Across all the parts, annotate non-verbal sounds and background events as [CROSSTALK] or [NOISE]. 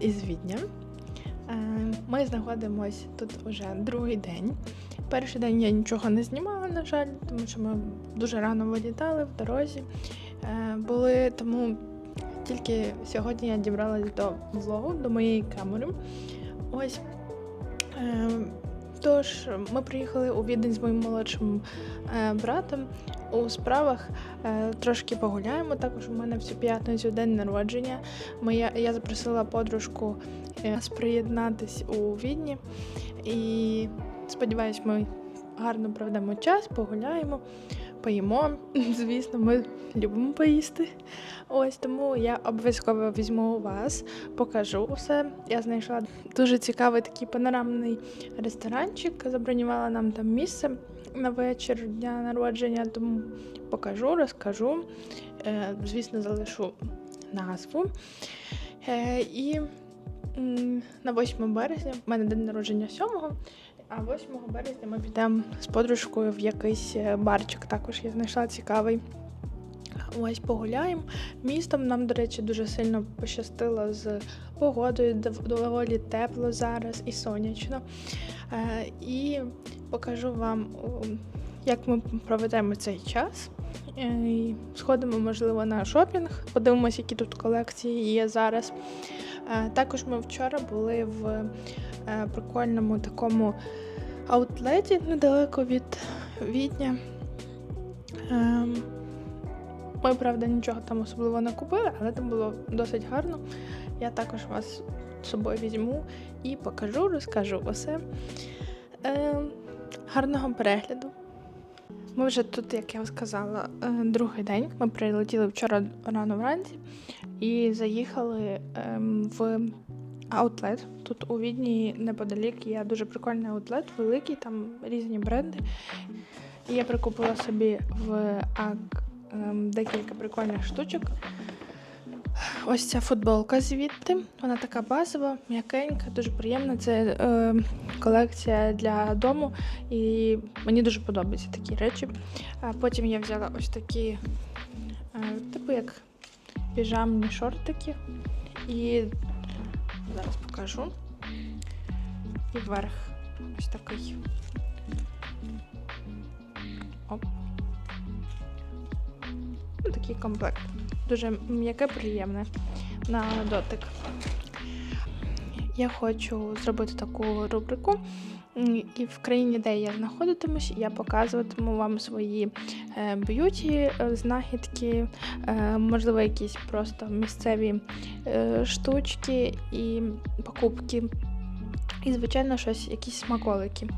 Із Відня. Е, Ми знаходимося тут вже другий день. Перший день я нічого не знімала, на жаль, тому що ми дуже рано вилітали в дорозі. Е, Були тому тільки сьогодні я дібралась до влогу, до моєї камери. Ось. Е, Тож, ми приїхали у Відень з моїм молодшим братом у справах. Е, трошки погуляємо. Також у мене всю п'ятницю день народження. Моя, я запросила подружку е, приєднатись у Відні. І сподіваюсь, ми гарно проведемо час, погуляємо, поїмо. [LAUGHS] Звісно, ми любимо поїсти. Ось тому я обов'язково візьму вас, покажу все. Я знайшла дуже цікавий такий панорамний ресторанчик. Забронювала нам там місце на вечір дня народження, тому покажу, розкажу. Е, Звісно, залишу назву. Е, І на 8 березня, в мене день народження 7-го, а 8 березня ми підемо з подружкою в якийсь е, барчик. Також я знайшла цікавий. Ось погуляємо. Містом нам, до речі, дуже сильно пощастило з погодою, доволі тепло зараз і сонячно. І покажу вам, як ми проведемо цей час. Е, Сходимо, можливо, на шопінг, подивимося, які тут колекції є зараз. Е, Також ми вчора були в е, прикольному такому аутлеті недалеко від Відня. Ем, Ми, правда, нічого там особливо не купили, але там було досить гарно. Я також вас з собою візьму і покажу, розкажу усе. Гарного перегляду. Ми вже тут, як я сказала, е, другий день. Ми прилетіли вчора рано вранці і заїхали ем, в аутлет. Тут у Відні неподалік є дуже прикольний аутлет, великий, там різні бренди. І я прикупила собі в АК ем, декілька прикольних штучок. Ось ця футболка звідти. Вона така базова, м'якенька, дуже приємна. Це е, колекція для дому, і мені дуже подобаються такі речі. А потім я взяла ось такі, е, типу як піжамні шортики. І зараз покажу. І вверх ось такий. Оп. Ну, такий комплект. Дуже м'яке, приємне на дотик. Я хочу зробити таку рубрику. І в країні, де я знаходитимусь, я показуватиму вам свої е, б'юті е, знахідки, е, можливо, якісь просто місцеві штучки і покупки. І, звичайно, щось, якісь смаколики.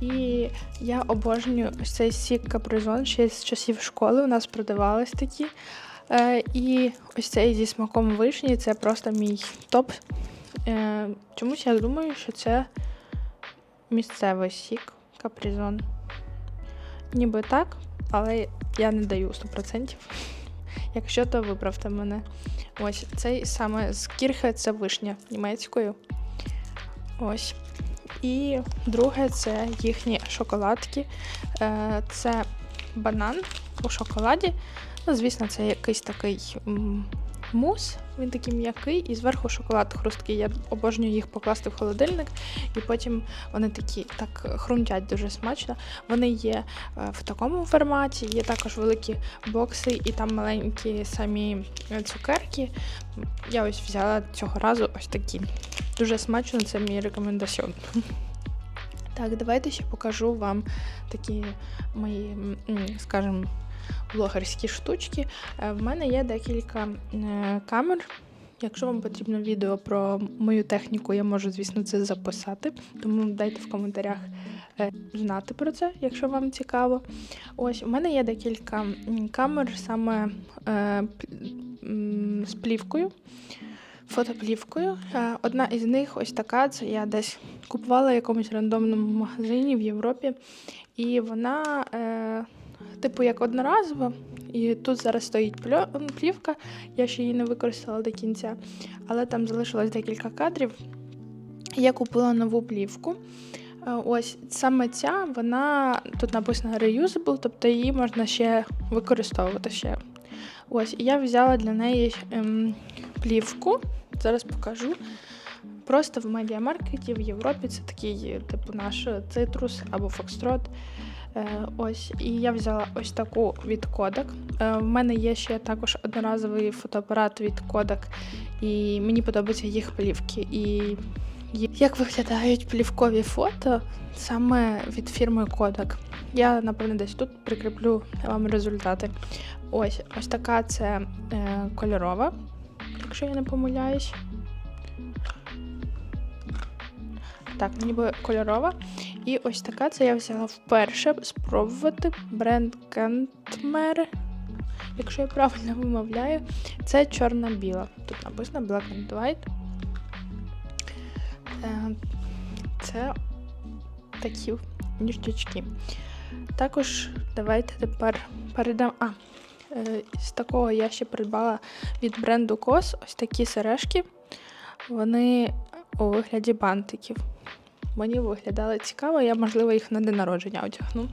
І я обожнюю цей сік капризон ще з часів школи. У нас продавались такі. Е, і ось цей зі смаком вишні це просто мій топ. Е, чомусь я думаю, що це місцевий сік капризон. Ніби так, але я не даю 100%. [LAUGHS] Якщо, то виправте мене. Ось цей саме з кірхи це вишня німецькою. Ось. І друге це їхні шоколадки. Е, Це банан у шоколаді. Ну, звісно, це якийсь такий мус. Він такий м'який, і зверху шоколад хрусткий. Я обожнюю їх покласти в холодильник, і потім вони такі так хрумтять дуже смачно. Вони є е, в такому форматі, є також великі бокси, і там маленькі самі е, цукерки. Я ось взяла цього разу ось такі. Дуже смачно, це мій рекомендаціон. Так, давайте ще покажу вам такі мої, скажімо, блогерські штучки. Е, В мене є декілька е, камер. Якщо вам потрібно відео про мою техніку, я можу, звісно, це записати. Тому дайте в коментарях е, знати про це, якщо вам цікаво. Ось у мене є декілька камер саме з плівкою, фотоплівкою. Одна із них ось така. Це я десь купувала в якомусь рандомному магазині в Європі. І вона, е, типу, як одноразова. І тут зараз стоїть плівка. Я ще її не використала до кінця, але там залишилось декілька кадрів. Я купила нову плівку. Е, Ось саме ця, вона тут написано reusable, тобто її можна ще використовувати ще. Ось, і я взяла для неї ем, плівку. Зараз покажу. просто в медіамаркеті в Європі це такий, типу, наш цитрус або фокстрот. Е, ось, і я взяла ось таку від Kodak. Е, в мене є ще також одноразовий фотоапарат від Kodak, і мені подобаються їх плівки. І як виглядають плівкові фото саме від фірми Kodak. Я, напевно, десь тут прикріплю вам результати. Ось ось така це е, кольорова, якщо я не помиляюсь. Так, ніби кольорова. І ось така це я взяла вперше спробувати бренд Кентмер. Якщо я правильно вимовляю, це чорна-біла. Тут написано Black and White. Е, Це такі ніштячки. Також давайте тепер перейдемо. А, е, з такого я ще придбала від бренду COS ось такі сережки. Вони у вигляді бантиків. Мені виглядали цікаво, я, можливо, їх на день народження одягну.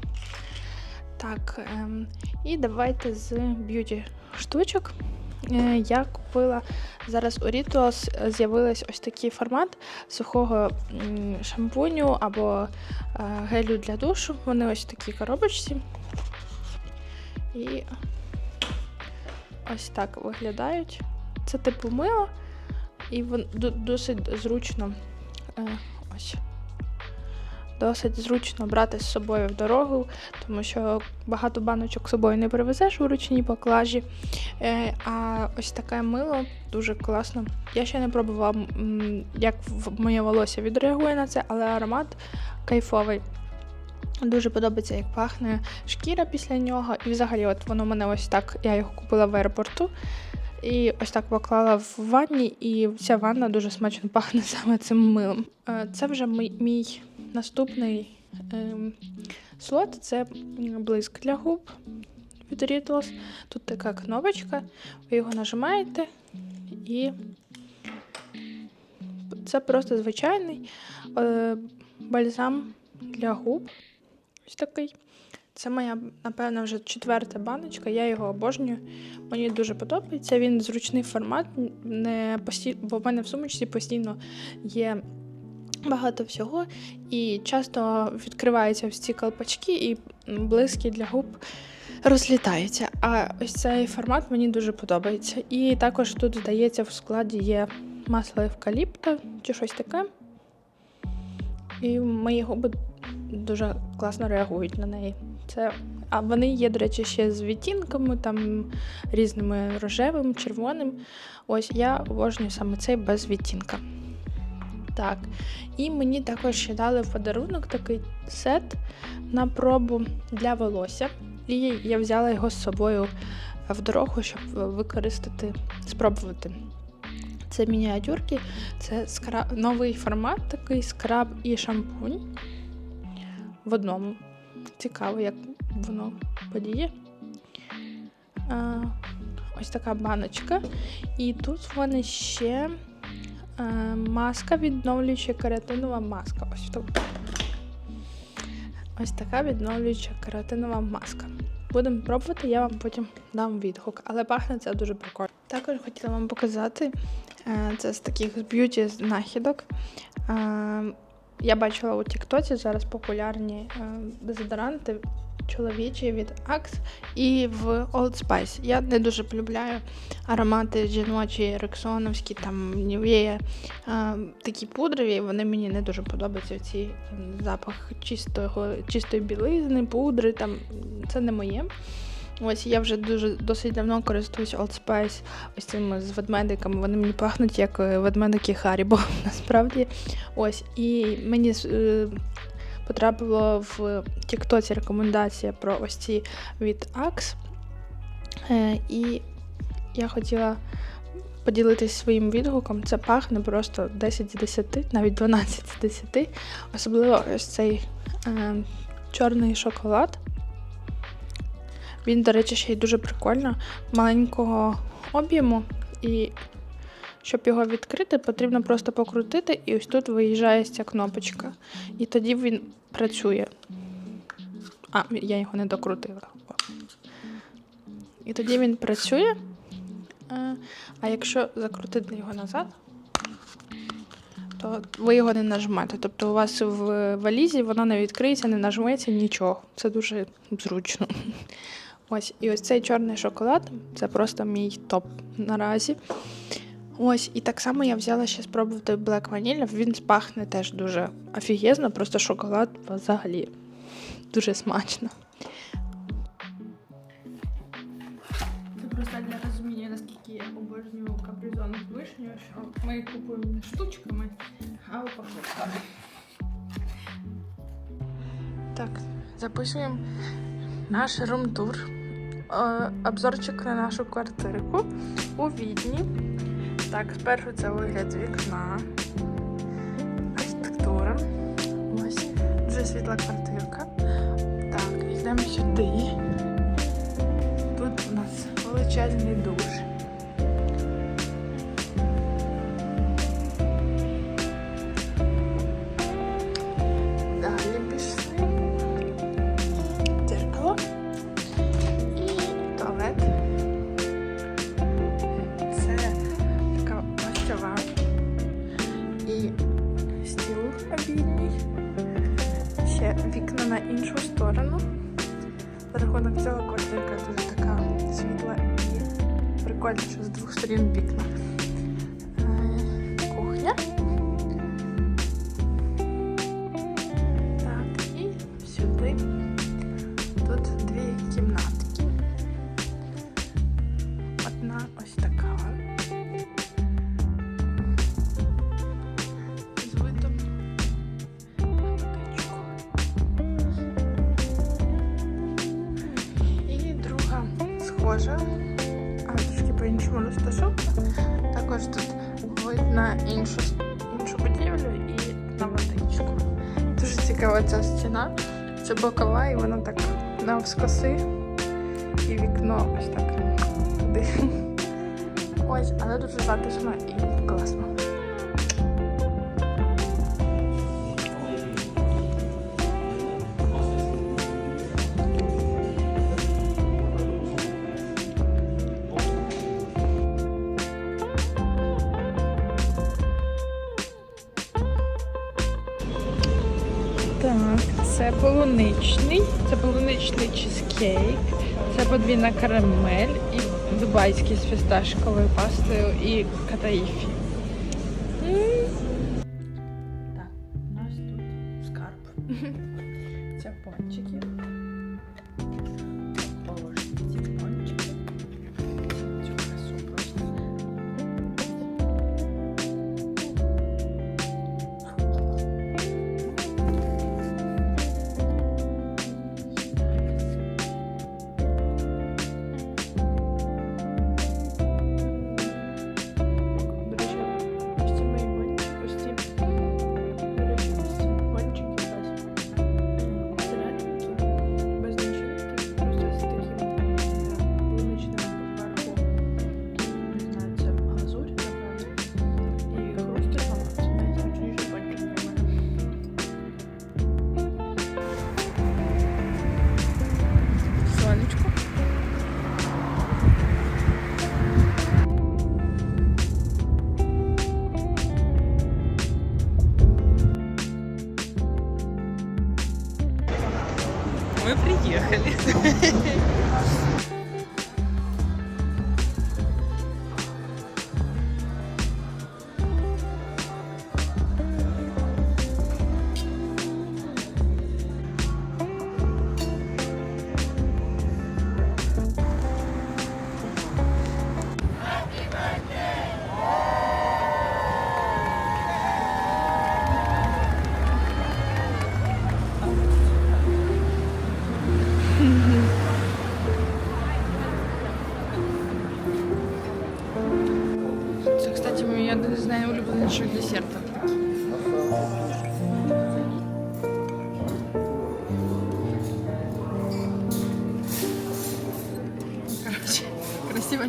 Так, ем, і давайте з б'юті штучок. Е, я купила зараз у Rituals з'явився ось такий формат сухого шампуню або е, гелю для душу. Вони ось в такій коробочці. І ось так виглядають. Це типу мило, і досить зручно. Е, ось. Досить зручно брати з собою в дорогу, тому що багато баночок з собою не привезеш у ручній поклажі. Е, а ось таке мило дуже класно. Я ще не пробувала, як моє волосся відреагує на це, але аромат кайфовий. Дуже подобається, як пахне шкіра після нього. І взагалі, от воно мене ось так. Я його купила в аеропорту. І ось так поклала в ванні, і ця ванна дуже смачно пахне [LAUGHS] саме цим милом. Е, Це вже мій наступний ем, слот це блиск для губ від Rituals. Тут така кнопочка, ви його нажимаєте, і це просто звичайний е, бальзам для губ. Ось такий. Це моя, напевно, вже четверта баночка. Я його обожнюю. Мені дуже подобається. Він зручний формат, не постій... бо в мене в сумочці постійно є багато всього, і часто відкриваються ці колпачки, і блиски для губ розлітаються. А ось цей формат мені дуже подобається. І також тут, здається, в складі є масло евкаліпта чи щось таке. І мої губи дуже класно реагують на неї. Це... А вони є, до речі, ще з відтінками, там різними рожевим, червоним. Ось я обожнюю саме цей без відтінка. Так. І мені також ще дали в подарунок такий сет на пробу для волосся. І я взяла його з собою в дорогу, щоб використати, спробувати. Це мініатюрки, це скраб, новий формат, такий скраб і шампунь в одному. Цікаво, як воно подіє. А, ось така баночка. І тут в мене ще маска відновлююча кератинова маска. Ось. Ось така відновлююча кератинова маска. Будемо пробувати, я вам потім дам відгук, але пахне це дуже прикольно. Також хотіла вам показати е, це з таких б'юті знахідок. Е, Я бачила у Тіктоці зараз популярні е, дезодоранти чоловічі від Axe і в Old Spice. Я не дуже полюбляю аромати жіночі, рексоновські, там Nivea, е, такі пудрові, вони мені не дуже подобаються. Ці запах чистого, чистої білизни, пудри. Там це не моє. Ось я вже дуже досить давно користуюсь Old Spice ось цими з ведмедиками. Вони мені пахнуть як е, ведмедики Харібо, [LAUGHS] насправді. Ось, і мені потрапило в Тіктоці рекомендація про ось ці від Axe. Е, і я хотіла поділитись своїм відгуком. Це пахне просто 10 з 10, навіть 12 з 10. Особливо ось цей е, чорний шоколад. Він, до речі, ще й дуже прикольно, маленького об'єму. І щоб його відкрити, потрібно просто покрутити, і ось тут виїжджає ця кнопочка. І тоді він працює. А, я його не докрутила. І тоді він працює. Е, А якщо закрутити його назад, то ви його не нажмете. Тобто у вас в валізі воно не відкриється, не нажметься нічого. Це дуже зручно. Ось, і ось цей чорний шоколад це просто мій топ наразі. Ось, і так само я взяла ще спробувати Black Vanilla. Він пахне теж дуже офігезно, просто шоколад взагалі дуже смачно. Це просто для розуміння, наскільки я обожнюю капризон з вишнею, що ми їх купуємо не штучками, а упаковками. Так, записуємо наш рум-тур. Е, Обзорчик на нашу квартирку у Відні. Так, спершу це вигляд вікна. Архітектура. Ось. Дуже світла квартирка. Так, йдемо сюди. Тут у нас величезний душ. Двох сторін вікна. Кухня. Дуже оця стіна. Це бокова, і вона так навскоси. І вікно ось так туди. Ось, але дуже затишно і класно. Полуничний, це полуничний чизкейк, це подвійна карамель і дубайський з фісташковою пастою і катаїфі.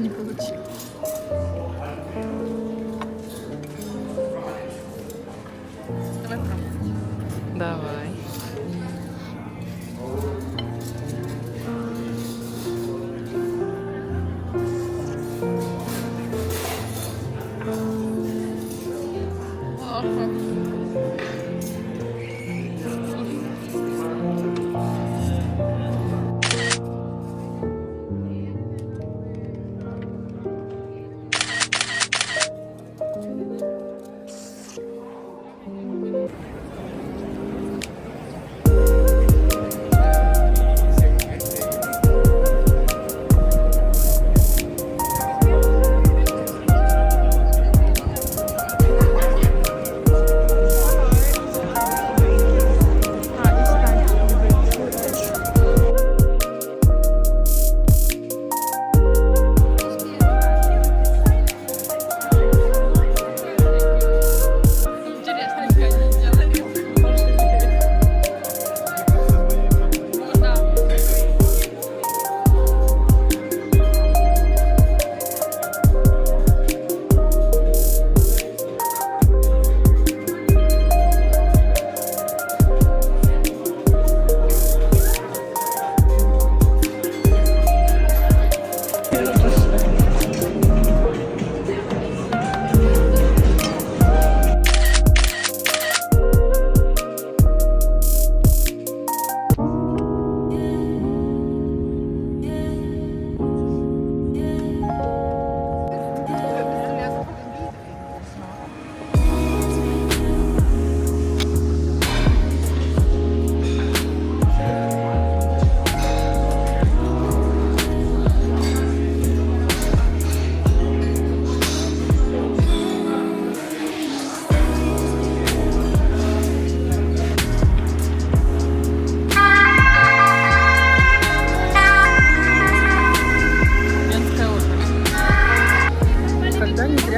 你不是起。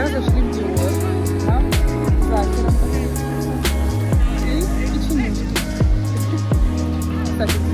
да, зашли в Диор, да, Зайцером. И печенюшки. Кстати,